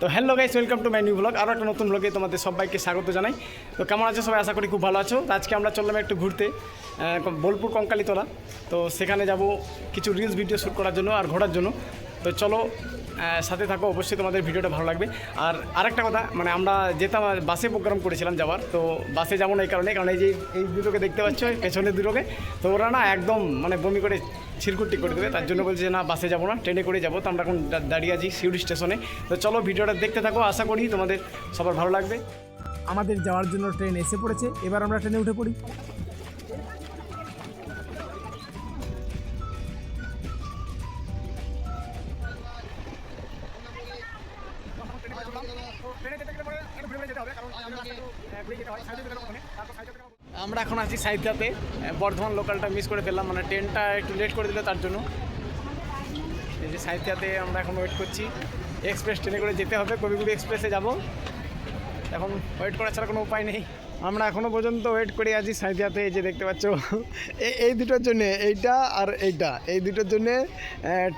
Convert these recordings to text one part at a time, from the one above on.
তো hello guys welcome to my new blog আরও একটা নতুন ব্লগে তোমাদের সবাইকে স্বাগত জানাই। তো কেমন আছো সবাই? আশা করি খুব ভালো আছো। আজকে আমরা চললাম একটু ঘুরতে বোলপুর কঙ্কালীতলা। তো সেখানে যাব কিছু রিলস ভিডিও শ্যুট করার জন্য আর ঘোরার জন্য। তো চলো সাথে থাকো, অবশ্যই তোমাদের ভিডিওটা ভালো লাগবে। আর আরেকটা কথা মানে আমরা যেতাম বাসে প্রোগ্রাম করেছিলাম যাওয়ার, তো বাসে যাব না এই কারণে, কারণ এই যে এই দুটোকে দেখতে পাচ্ছ পেছনের দুটোকে, তো ওরা না একদম মানে বমি করে ছিরকুটি করে দেবে তার জন্য বলছে যে না বাসে যাব না ট্রেনে করে যাব তো আমরা এখন দাঁড়িয়ে আছি সিউড়ি স্টেশনে। তো চলো ভিডিওটা দেখতে থাকো আশা করি তোমাদের সবার ভালো লাগবে। আমাদের যাওয়ার জন্য ট্রেন এসে পড়েছে এবার আমরা ট্রেনে উঠে পড়ি। আমরা এখন আছি সাইদাতে বর্ধমান লোকালটা মিস করে ফেললাম মানে ট্রেনটা একটু লেট করে দিল তার জন্য। এই যে সাইদাতে আমরা এখন ওয়েট করছি। এক্সপ্রেস ট্রেনে করে যেতে হবে কবিগুড়ি এক্সপ্রেসে যাব। এখন ওয়েট করা ছাড়া কোনো উপায় নেই। আমরা এখনও পর্যন্ত ওয়েট করে আছি সাইদিয়াতে এই যে দেখতে পাচ্ছ। এই এই দুটোর জন্যে এইটা আর এইটা। এই দুটোর জন্যে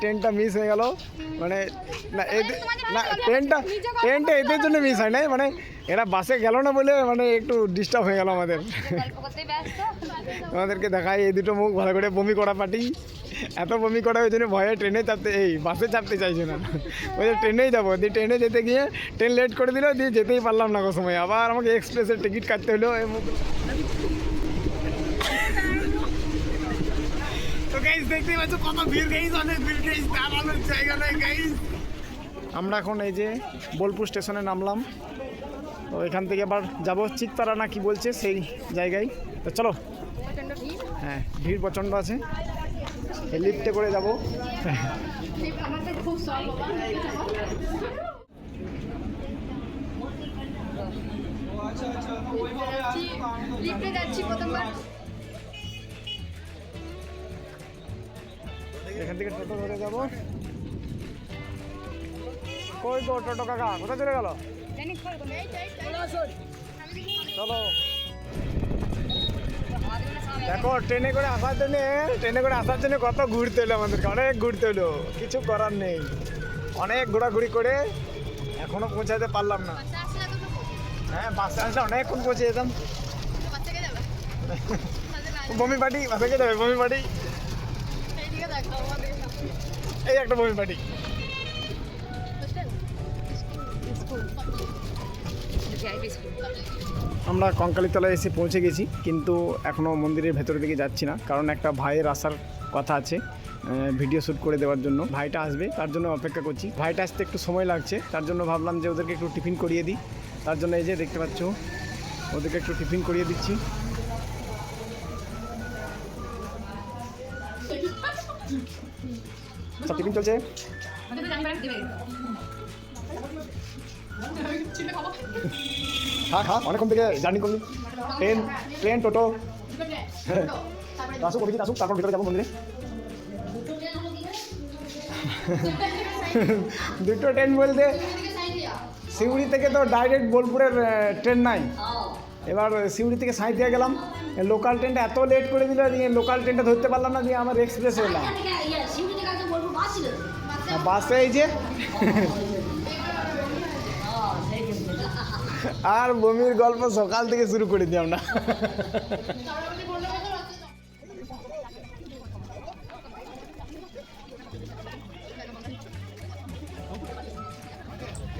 ট্রেনটা মিস হয়ে গেল। মানে না এই না ট্রেনটা ট্রেনটা এদের জন্য মিস হয় নাই। মানে এরা বাসে গেল না বলে মানে একটু ডিস্টার্ব হয়ে গেল আমাদের। আমাদেরকে দেখায় এই দুটো মুখ ভালো করে বমি করা পার্টি। এত বমি করা ওই জন্য ভয়ে ট্রেনে চাপতে, এই বাসে চাপতে চাইছে না। ওই ট্রেনেই যাব। দিয়ে ট্রেনে যেতে গিয়ে ট্রেন লেট করে দিল, দিয়ে যেতেই পারলাম না কোনো সময় আবার আমাকে এক্সপ্রেসের টিকিট কাটতে হলো। আমরা এখন এই যে বোলপুর স্টেশনে নামলাম। তো এখান থেকে আবার যাব। চিকতারা না কি বলছে, সেই জায়গায়। তো চলো। হ্যাঁ ভিড় প্রচণ্ড আছে। লিফটে করে যাব। লিফটে যাচ্ছি প্রথমবার এখান থেকে টোটো ধরে যাব। কই গো টোটো কাকা? কোথায় চলে গেল? চলো। দেখো ট্রেনে করে আসার জন্য ট্রেনে করে আসার জন্য কত ঘুরতে হলো আমাদেরকে অনেক ঘুরতে হলো কিছু করার নেই। অনেক ঘোরাঘুরি করে এখনও পৌঁছাতে পারলাম না। হ্যাঁ বাসে আসলে অনেকক্ষণ পৌঁছে যেতাম বমি পার্টি বাসে কে যাবে বমি পার্টি এই একটা বমি পার্টি আমরা কঙ্কালীতলায় এসে পৌঁছে গেছি, কিন্তু এখনও মন্দিরের ভেতরের দিকে যাচ্ছি না, কারণ একটা ভাইয়ের আসার কথা আছে ভিডিও শ্যুট করে দেওয়ার জন্য। ভাইটা আসবে, তার জন্য অপেক্ষা করছি। ভাইটা আসতে একটু সময় লাগছে, তার জন্য ভাবলাম যে ওদেরকে একটু টিফিন করিয়ে দিই। তার জন্য এই যে দেখতে পাচ্ছ, ওদেরকে একটু টিফিন করিয়ে দিচ্ছি। সব টিফিন চলছে? খা খা অনেকক্ষণ থেকে জার্নি করলি। ট্রেন ট্রেন টোটো। হ্যাঁ আসুক অভিজিৎ আসুক তারপর ভিতরে যাব মন্দিরে। দুটো ট্রেন বলতে সিউড়ি থেকে তো ডাইরেক্ট বোলপুরের ট্রেন নাই। এবার সিউড়ি থেকে সাঁইতিয়া গেলাম। লোকাল ট্রেনটা এত লেট করে দিল দিয়ে লোকাল ট্রেনটা ধরতে পারলাম না দিয়ে আমার এক্সপ্রেস এলাম। আর বাসে এই যে আর বমির গল্প সকাল থেকে শুরু করে দিই আমরা।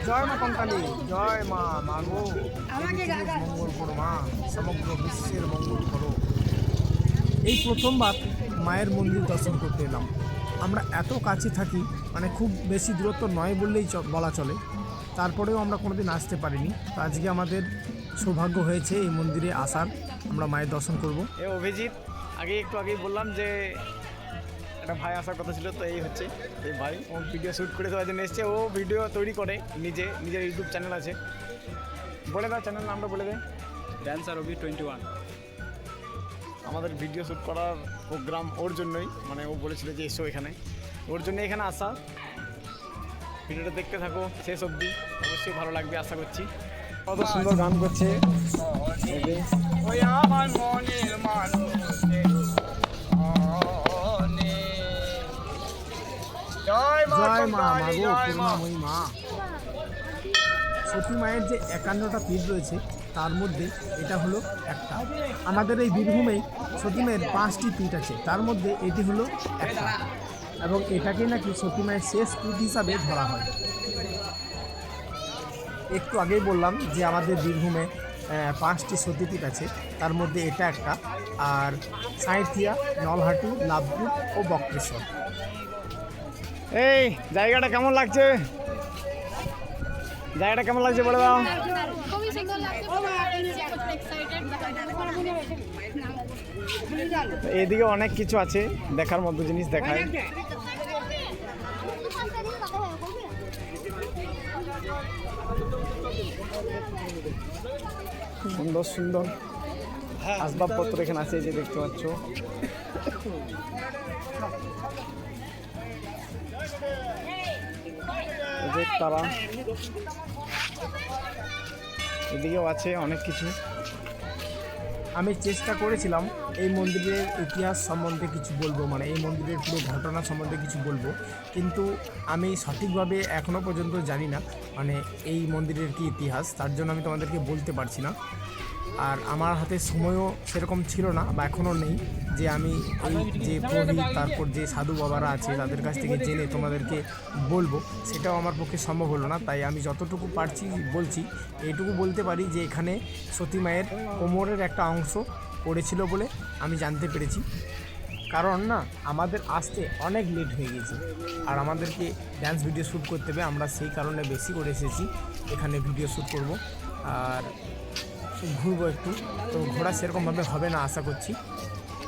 জয় মা কঙ্কালী জয় মা মাগো। মঙ্গল করো মা সমগ্র বিশ্বের মঙ্গল করো। এই প্রথমবার মায়ের মন্দির দর্শন করতে এলাম। আমরা এত কাছে থাকি মানে খুব বেশি দূরত্ব নয় বললেই চ- বলা চলে। তারপরেও আমরা কোনোদিন আসতে পারিনি। তো আজকে আমাদের সৌভাগ্য হয়েছে এই মন্দিরে আসার। আমরা মায়ের দর্শন করব। এ অভিজিৎ আগে একটু আগেই বললাম যে একটা ভাই আসার কথা ছিল তো এই হচ্ছে এই ভাই। ও ভিডিও শ্যুট করে দেওয়ার জন্য এসছে। ও ভিডিও তৈরি করে নিজে নিজের ইউটিউব চ্যানেল আছে। বলে দাও চ্যানেল নামটা বলে দে। ড্যান্সার ওবি টোয়েন্টি ওয়ান আমাদের ভিডিও শ্যুট করার প্রোগ্রাম ওর জন্যই মানে ও বলেছিল যে এসো এখানে। ওর জন্য এখানে আসা। ভিডিওটা দেখতে থাকো শেষ অবধি। অবশ্যই ভালো লাগবে আশা করছি। কত সুন্দর গান করছে। এই যে। ওই আমার মনের মানুষের জয় মা মাগো করুণাময়ী মা। সতী মায়ের যে একান্নটা পীঠ রয়েছে তার মধ্যে এটা হলো একটা। আমাদের এই বীরভূমে সতী মায়ের পাঁচটি পীঠ আছে তার মধ্যে এটি হলো একটা। এবং এটাকে নাকি সতী শেষ পীঠ হিসাবে ধরা হয়। একটু আগেই বললাম যে আমাদের বীরভূমে পাঁচটি সতীপীঠ আছে। তার মধ্যে এটা একটা, আর সাঁইথিয়া, নলহাটি, লাভপুর ও বক্রেশ্বর। এই, জায়গাটা কেমন লাগছে? জায়গাটা কেমন লাগছে বলে দাও। এদিকে অনেক কিছু আছে, দেখার মতো জিনিস দেখায়। সুন্দর সুন্দর আসবাবপত্র এখানে আছে যে দেখতে পাচ্ছ। তারা। এদিকেও আছে অনেক কিছু। আমি চেষ্টা করেছিলাম এই মন্দিরের ইতিহাস সম্বন্ধে কিছু বলব মানে এই মন্দিরের পুরো ঘটনা সম্বন্ধে কিছু বলব। কিন্তু আমি সঠিকভাবে এখনও পর্যন্ত জানি না মানে এই মন্দিরের কি ইতিহাস, তার জন্য আমি তোমাদেরকে বলতে পারছি না। আর আমার হাতে সময়ও সেরকম ছিল না বা এখনও নেই যে আমি এই যে প্রদীপ, তারপর যে সাধু বাবারা আছে তাদের কাছ থেকে জেনে তোমাদেরকে বলব, সেটাও আমার পক্ষে সম্ভব হলো না। তাই আমি যতটুকু পারছি বলছি, এইটুকু বলতে পারি যে এখানে সতী মায়ের কোমরের একটা অংশ পড়েছিল বলে আমি জানতে পেরেছি। কারণ না, আমাদের আসতে অনেক লেট হয়ে গেছে আর আমাদেরকে ড্যান্স ভিডিও শ্যুট করতে হবে। আমরা সেই কারণে বেশি করে এসেছি, এখানে ভিডিও শ্যুট করব। আর ঘুরবো একটু। তো ঘোরা সেরকমভাবে হবে না আশা করছি।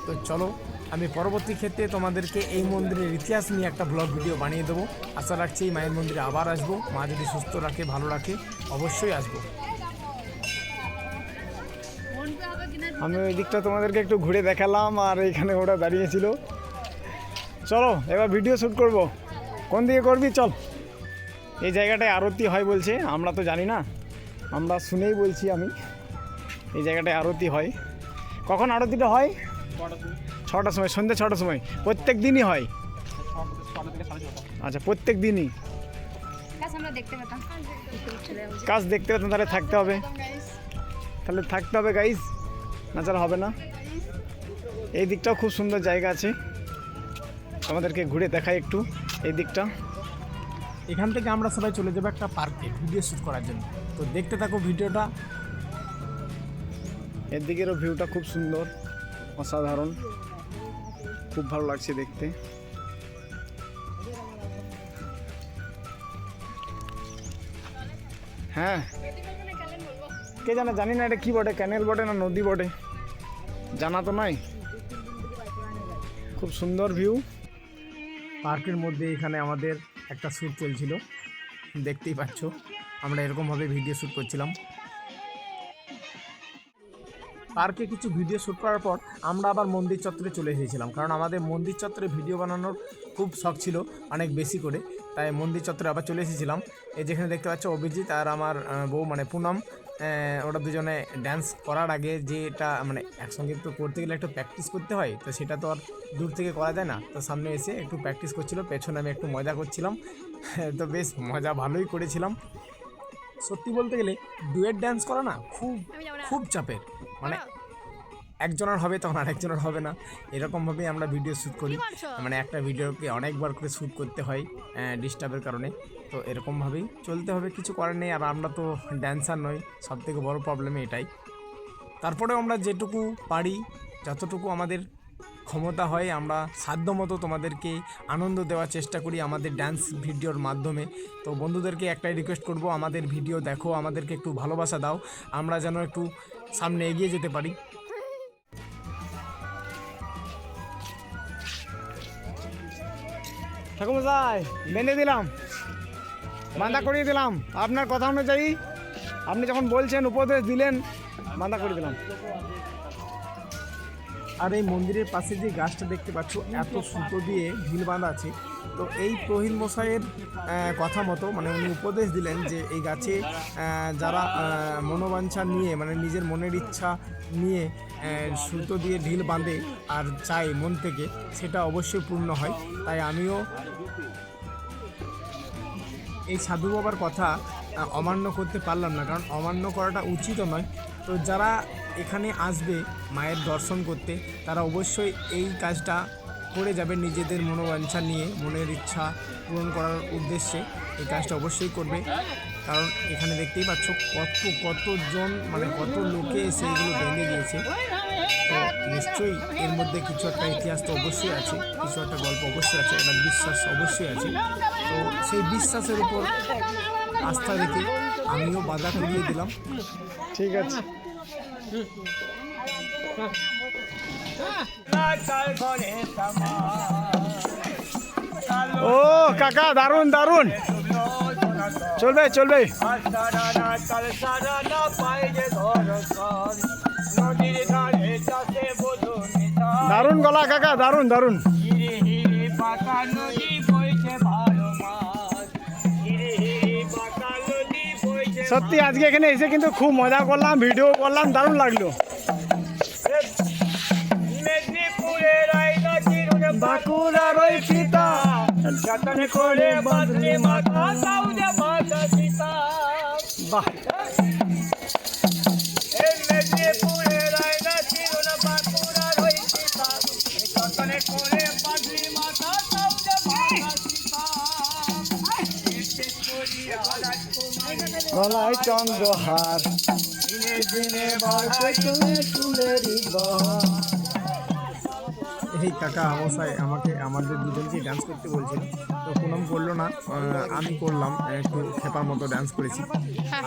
তো চলো, আমি পরবর্তী ক্ষেত্রে তোমাদেরকে এই মন্দিরের ইতিহাস নিয়ে একটা ব্লগ ভিডিও বানিয়ে দেবো। আশা রাখছি এই মায়ের মন্দিরে আবার আসব। মা যদি সুস্থ রাখে, ভালো রাখে, অবশ্যই আসব। আমি ওই দিকটা তোমাদেরকে একটু ঘুরে দেখালাম, আর এখানে ওরা দাঁড়িয়েছিল। চলো, এবার ভিডিও শ্যুট করব। কোন দিকে করবি? চল। এই জায়গাটায় আরতি হয় বলছে, আমরা তো জানি না। আমরা শুনেই বলছি আমি। এই জায়গাটায় আরতি হয়। কখন আরতিটা হয়? ছটার সময় সন্ধ্যে ছটার সময়। প্রত্যেক দিনই হয়। আচ্ছা প্রত্যেক দিনই। কাজ দেখতে পেতাম। কাজ দেখতে পেতাম তাহলে থাকতে হবে। তাহলে থাকতে হবে গাইজ না ছাড়া হবে না। এই দিকটাও খুব সুন্দর জায়গা আছে। আমাদেরকে ঘুরে দেখাই একটু এই দিকটা। এখান থেকে আমরা সবাই চলে যাব একটা পার্কে ভিডিও শ্যুট করার জন্য। তো দেখতে থাকো ভিডিওটা। এর দিকেরও ভিউটা খুব সুন্দর, অসাধারণ। খুব ভালো লাগছে দেখতে। হ্যাঁ। কে জানে, জানি না এটা কি বটে ক্যানেল বটে না নদী বটে। জানা তো নাই। খুব সুন্দর ভিউ পার্কের মধ্যে এখানে আমাদের একটা শ্যুট চলছিল। দেখতেই পাচ্ছ, আমরা এরকমভাবে ভিডিও শ্যুট করছিলাম। পার্কে কিছু ভিডিও শ্যুট করার পর আমরা আবার মন্দির চত্বরে চলে এসেছিলাম। কারণ আমাদের মন্দির চত্বরে ভিডিও বানানোর খুব শখ ছিল অনেক বেশি করে। তাই মন্দির চত্বরে আবার চলে এসেছিলাম। এই যেখানে দেখতে পাচ্ছ অভিজিৎ আর আমার বউ মানে পুনম ওরা দুজনে ড্যান্স করার আগে যেটা মানে একসঙ্গে একটু করতে গেলে একটু প্র্যাকটিস করতে হয় তো সেটা তো আর দূর থেকে করা যায় না। তো সামনে এসে একটু প্র্যাকটিস করছিল পেছনে আমি একটু মজা করছিলাম। তো বেশ মজা ভালোই করেছিলাম। সত্যি বলতে গেলে ডুয়েট ড্যান্স করা না খুব খুব চাপের। মানে একজনের হবে তখন আরেকজনের হবে না। এরকমভাবেই আমরা ভিডিও শ্যুট করি। মানে একটা ভিডিওকে অনেকবার করে শ্যুট করতে হয় ডিস্টার্বের কারণে। তো এরকমভাবেই চলতে হবে কিছু করার নেই। আর আমরা তো ড্যান্সার নই সবথেকে বড় বড়ো প্রবলেম এটাই। তারপরেও আমরা যেটুকু পারি যতটুকু আমাদের ক্ষমতা হয়, আমরা সাধ্যমতো তোমাদেরকে আনন্দ দেওয়ার চেষ্টা করি আমাদের ড্যান্স ভিডিওর মাধ্যমে। তো বন্ধুদেরকে একটাই রিকোয়েস্ট করব, আমাদের ভিডিও দেখো, আমাদেরকে একটু ভালোবাসা দাও, আমরা যেন একটু সামনে এগিয়ে যেতে পারি। বেঁধে দিলাম। বাঁধা করিয়ে দিলাম। আপনার কথা অনুযায়ী আপনি যখন বলছেন, উপদেশ দিলেন, বাঁধা করে দিলাম। আর এই মন্দিরের পাশে যে গাছটা দেখতে পাচ্ছ, এত সুতো দিয়ে ঢিল বাঁধা আছে। তো এই প্রহীল মশাইয়ের কথা মতো মানে উনি উপদেশ দিলেন যে এই গাছে যারা মনোবাঞ্ছা নিয়ে মানে নিজের মনের ইচ্ছা নিয়ে সুতো দিয়ে ঢিল বাঁধে আর চায় মন থেকে, সেটা অবশ্যই পূর্ণ হয়। তাই আমিও এই সাধু বাবার কথা অমান্য করতে পারলাম না, কারণ অমান্য করাটা উচিতও নয়। তো যারা এখানে আসবে মায়ের দর্শন করতে, তারা অবশ্যই এই কাজটা করে যাবে নিজেদের মনোবাঞ্ছা নিয়ে, মনের ইচ্ছা পূরণ করার উদ্দেশ্যে এই কাজটা অবশ্যই করবে। কারণ এখানে দেখতেই পাচ্ছ কত, কতজন মানে কত লোকে এসে এগুলো বেঁধে দিয়েছে তো নিশ্চয়ই এর মধ্যে কিছু একটা ইতিহাস তো অবশ্যই আছে, কিছু একটা গল্প অবশ্যই আছে, একটা বিশ্বাস অবশ্যই আছে। তো সেই বিশ্বাসের উপর আস্থা রেখে আমিও বাধা করিয়ে দিলাম। ঠিক আছে। ও, কাকা দারুণ দারুণ চলবে চলবে। দারুণ গলা, কাকা দারুণ দারুণ সত্যি আজকে এখানে এসে কিন্তু খুব মজা করলাম ভিডিও করলাম দারুণ লাগল। বাঁকুড়ার ওই পিতা। যতন করে বাঁধলি মাথা সাউদে মাথা সীতা বাহ। গলায় চন্দ্রহার। এই কাকা আমসাই আমাকে, আমাদের দুজনকে ডান্স করতে বলছিল। তো পুনম করল না আমি করলাম, একটু খেপার মতো ডান্স করেছি।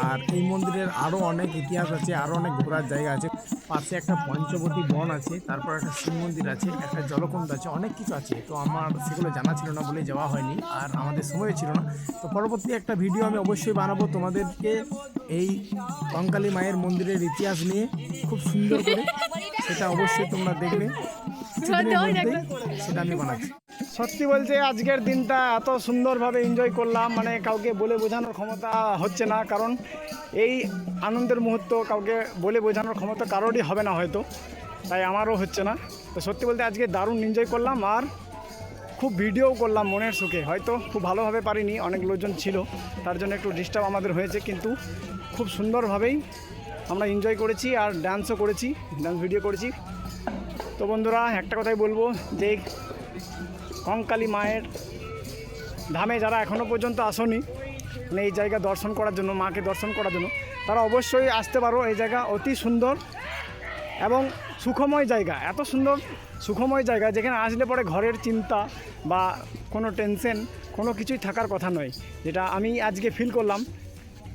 আর এই মন্দিরের আরও অনেক ইতিহাস আছে আরও অনেক ঘোরার জায়গা আছে। পাশে একটা পঞ্চবতী বন আছে, তারপর একটা শিব মন্দির আছে, একটা জলকুণ্ড আছে, অনেক কিছু আছে। তো আমার সেগুলো জানা ছিল না বলে যাওয়া হয়নি, আর আমাদের সময় ছিল না। তো পরবর্তী একটা ভিডিও আমি অবশ্যই বানাবো তোমাদেরকে এই কঙ্কালী মায়ের মন্দিরের ইতিহাস নিয়ে, খুব সুন্দর করে। সেটা অবশ্যই তোমরা দেখবে। সেটা আমি বানাচ্ছি। সত্যি বলছে আজকের দিনটা এত সুন্দরভাবে এনজয় করলাম। মানে কাউকে বলে বোঝানোর ক্ষমতা হচ্ছে না, কারণ এই আনন্দের মুহূর্ত কাউকে বলে বোঝানোর ক্ষমতা কারোরই হবে না হয়তো, তাই আমারও হচ্ছে না। তো সত্যি বলতে আজকে দারুণ এনজয় করলাম আর খুব ভিডিও করলাম মনের সুখে। হয়তো খুব ভালোভাবে পারিনি, অনেক লোকজন ছিল, তার জন্য একটু ডিস্টার্ব আমাদের হয়েছে, কিন্তু খুব সুন্দরভাবেই আমরা এনজয় করেছি আর ডান্সও করেছি ডান্স ভিডিও করেছি। তো বন্ধুরা, একটা কথাই বলব যে কঙ্কালী মায়ের ধামে যারা এখনও পর্যন্ত আসনি মানে এই জায়গা দর্শন করার জন্য, মাকে দর্শন করার জন্য, তারা অবশ্যই আসতে পারো। এই জায়গা অতি সুন্দর এবং সুখময় জায়গা। এত সুন্দর সুখময় জায়গা, যেখানে আসলে পরে ঘরের চিন্তা বা কোনো টেনশন কোনো কিছুই থাকার কথা নয়, যেটা আমি আজকে ফিল করলাম।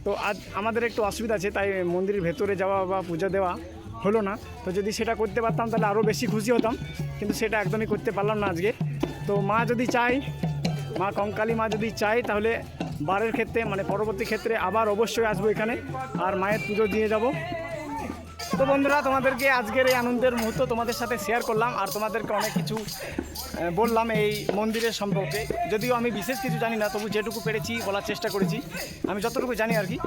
তো আজ আমাদের একটু অসুবিধা আছে, তাই মন্দিরের ভেতরে যাওয়া বা পূজা দেওয়া হলো না। তো যদি সেটা করতে পারতাম, তাহলে আরও বেশি খুশি হতাম, কিন্তু সেটা একদমই করতে পারলাম না আজকে। তো মা যদি চাই মা কঙ্কালী মা যদি চাই তাহলে বারের ক্ষেত্রে মানে পরবর্তী ক্ষেত্রে আবার অবশ্যই আসব এখানে আর মায়ের পুজো দিয়ে যাব। তো বন্ধুরা, তোমাদেরকে আজকের এই আনন্দের মুহূর্ত তোমাদের সাথে শেয়ার করলাম আর তোমাদেরকে অনেক কিছু বললাম এই মন্দিরের সম্পর্কে। যদিও আমি বিশেষ কিছু জানি না, তবু যেটুকু পেরেছি বলার চেষ্টা করেছি। আমি যতটুকু জানি আর কি।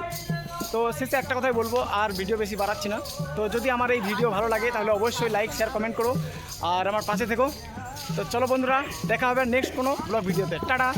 তো শেষে একটা কথাই বলব, আর ভিডিও বেশি বাড়াচ্ছি না। তো যদি আমার এই ভিডিও ভালো লাগে, তাহলে অবশ্যই লাইক শেয়ার কমেন্ট করো। আর আমার পাশে থেকো। তো চলো বন্ধুরা দেখা হবে নেক্সট কোনো ব্লগ ভিডিওতে। টাটা।